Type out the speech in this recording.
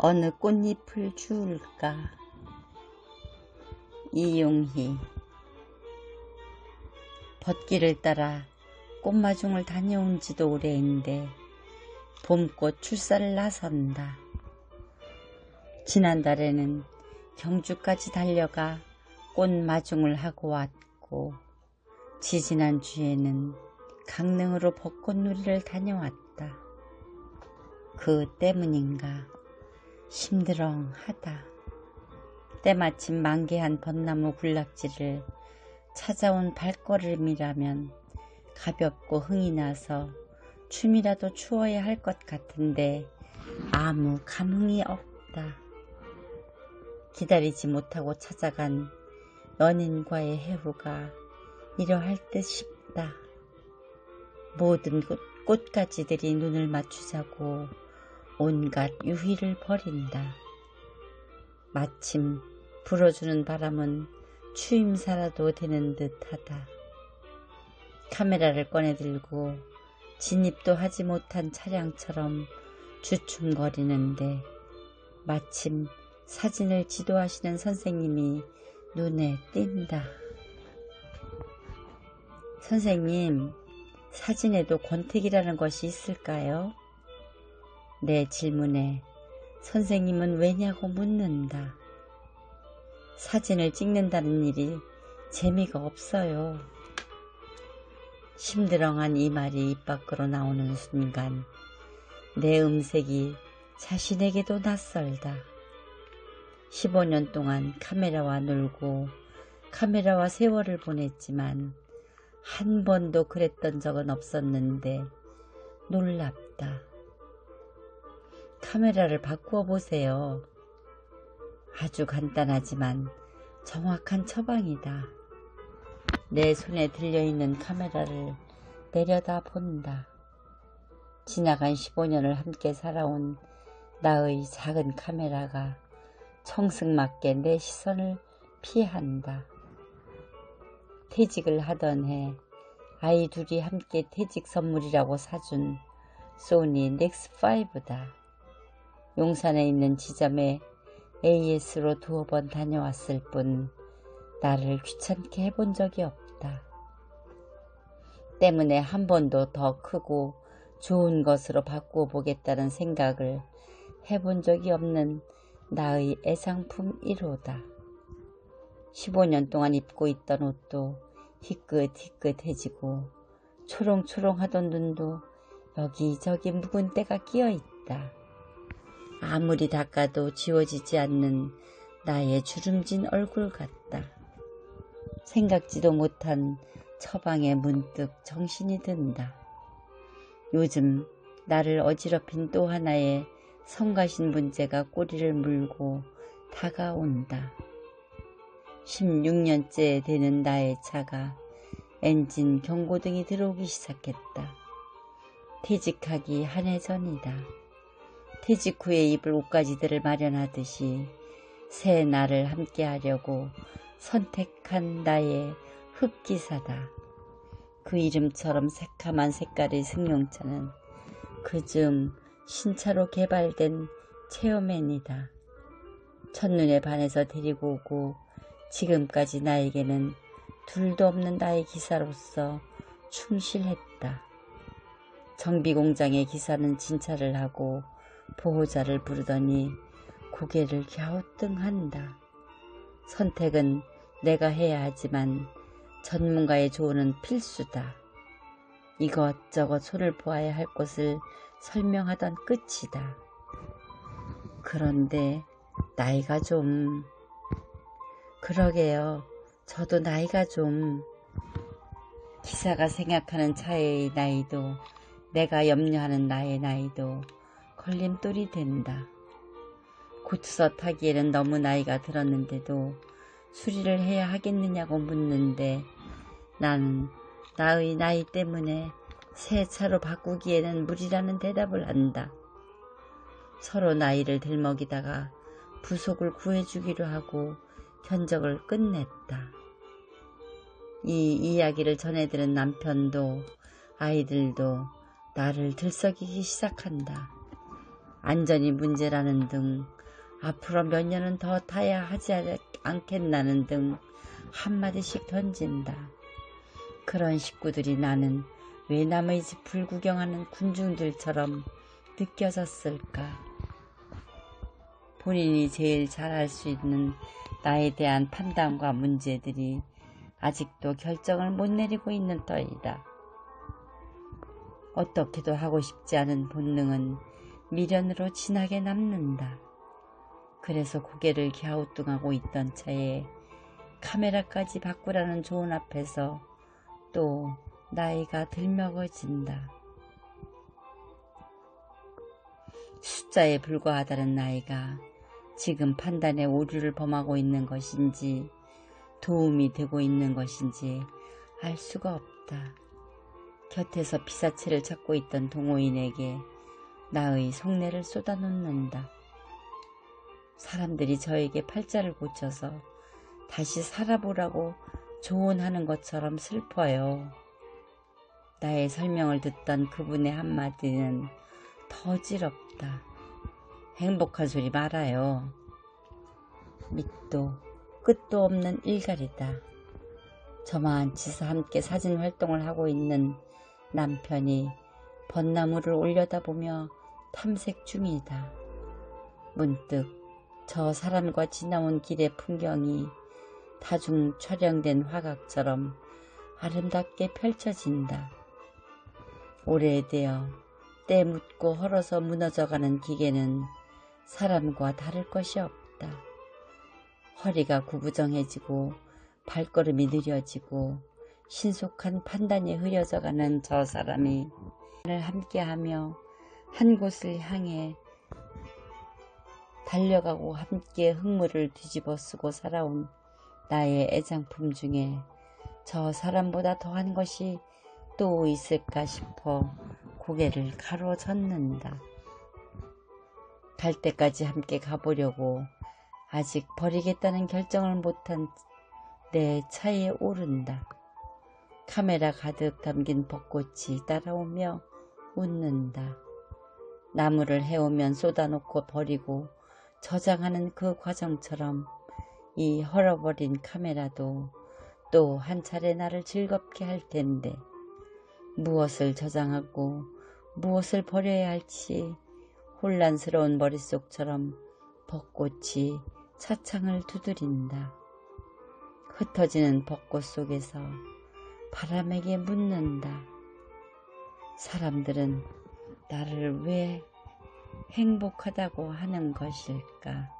어느 꽃잎을 주울까 이용희 벚길을 따라 꽃마중을 다녀온 지도 오래인데 봄꽃 출사를 나선다. 지난달에는 경주까지 달려가 꽃마중을 하고 왔고 지지난 주에는 강릉으로 벚꽃놀이를 다녀왔다. 그 때문인가 힘들어하다. 때마침 만개한 벚나무 군락지를 찾아온 발걸음이라면 가볍고 흥이 나서 춤이라도 추어야 할 것 같은데 아무 감흥이 없다. 기다리지 못하고 찾아간 연인과의 해후가 이러할 듯 싶다. 모든 꽃, 꽃가지들이 눈을 맞추자고 온갖 유희를 버린다. 마침 불어주는 바람은 추임사라도 되는 듯하다. 카메라를 꺼내들고 진입도 하지 못한 차량처럼 주춤거리는데 마침 사진을 지도하시는 선생님이 눈에 띈다. 선생님, 사진에도 권태기라는 것이 있을까요? 내 질문에 선생님은 왜냐고 묻는다. 사진을 찍는다는 일이 재미가 없어요. 심드렁한 이 말이 입 밖으로 나오는 순간 내 음색이 자신에게도 낯설다. 15년 동안 카메라와 놀고 카메라와 세월을 보냈지만 한 번도 그랬던 적은 없었는데 놀랍다. 카메라를 바꾸어 보세요. 아주 간단하지만 정확한 처방이다. 내 손에 들려있는 카메라를 내려다 본다. 지나간 15년을 함께 살아온 나의 작은 카메라가 청승맞게 내 시선을 피한다. 퇴직을 하던 해 아이 둘이 함께 퇴직 선물이라고 사준 소니 넥스5다. 용산에 있는 지점에 AS로 두어 번 다녀왔을 뿐 나를 귀찮게 해본 적이 없다. 때문에 한 번도 더 크고 좋은 것으로 바꾸어 보겠다는 생각을 해본 적이 없는 나의 애상품 1호다. 15년 동안 입고 있던 옷도 희끗희끗해지고 초롱초롱하던 눈도 여기저기 묵은 때가 끼어 있다. 아무리 닦아도 지워지지 않는 나의 주름진 얼굴 같다. 생각지도 못한 처방에 문득 정신이 든다. 요즘 나를 어지럽힌 또 하나의 성가신 문제가 꼬리를 물고 다가온다. 16년째 되는 나의 차가 엔진 경고등이 들어오기 시작했다. 퇴직하기 한 해 전이다. 퇴직 후에 입을 옷가지들을 마련하듯이 새 날을 함께 하려고 선택한 나의 흑기사다. 그 이름처럼 새카만 색깔의 승용차는 그중 신차로 개발된 체어맨이다. 첫눈에 반해서 데리고 오고 지금까지 나에게는 둘도 없는 나의 기사로서 충실했다. 정비공장의 기사는 진찰을 하고 보호자를 부르더니 고개를 갸우뚱한다. 선택은 내가 해야 하지만 전문가의 조언은 필수다. 이것저것 손을 보아야 할 것을 설명하던 끝이다. 그런데 나이가 좀 그러게요. 저도 나이가 좀 기사가 생각하는 차의 나이도 내가 염려하는 나의 나이도 걸림돌이 된다. 고추서 타기에는 너무 나이가 들었는데도 수리를 해야 하겠느냐고 묻는데 나는 나의 나이 때문에 새 차로 바꾸기에는 무리라는 대답을 한다. 서로 나이를 들먹이다가 부속을 구해주기로 하고 견적을 끝냈다. 이 이야기를 전해들은 남편도 아이들도 나를 들썩이기 시작한다. 안전이 문제라는 등 앞으로 몇 년은 더 타야 하지 않겠나는 등 한마디씩 던진다. 그런 식구들이 나는 왜 남의 집 불구경하는 군중들처럼 느껴졌을까? 본인이 제일 잘알수 있는 나에 대한 판단과 문제들이 아직도 결정을 못 내리고 있는 터이다. 어떻게도 하고 싶지 않은 본능은 미련으로 진하게 남는다. 그래서 고개를 갸우뚱하고 있던 차에 카메라까지 바꾸라는 조언 앞에서 또 나이가 들먹어진다. 숫자에 불과하다는 나이가 지금 판단에 오류를 범하고 있는 것인지 도움이 되고 있는 것인지 알 수가 없다. 곁에서 피사체를 찾고 있던 동호인에게 나의 속내를 쏟아놓는다. 사람들이 저에게 팔자를 고쳐서 다시 살아보라고 조언하는 것처럼 슬퍼요. 나의 설명을 듣던 그분의 한마디는 더 지럽다. 행복한 소리 말아요. 밑도 끝도 없는 일갈이다. 저만 치서 함께 사진 활동을 하고 있는 남편이 벚나무를 올려다보며 탐색 중이다. 문득 저 사람과 지나온 길의 풍경이 다중 촬영된 화각처럼 아름답게 펼쳐진다. 오래되어 때 묻고 헐어서 무너져가는 기계는 사람과 다를 것이 없다. 허리가 구부정해지고 발걸음이 느려지고 신속한 판단이 흐려져가는 저 사람이 나를 함께하며 한 곳을 향해 달려가고 함께 흙물을 뒤집어 쓰고 살아온 나의 애장품 중에 저 사람보다 더한 것이 또 있을까 싶어 고개를 가로젓는다. 갈 때까지 함께 가보려고 아직 버리겠다는 결정을 못한 내 차에 오른다. 카메라 가득 담긴 벚꽃이 따라오며 웃는다. 나무를 해오면 쏟아놓고 버리고 저장하는 그 과정처럼 이 헐어버린 카메라도 또 한 차례 나를 즐겁게 할 텐데 무엇을 저장하고 무엇을 버려야 할지 혼란스러운 머릿속처럼 벚꽃이 차창을 두드린다. 흩어지는 벚꽃 속에서 바람에게 묻는다. 사람들은 나를 왜 행복하다고 하는 것일까?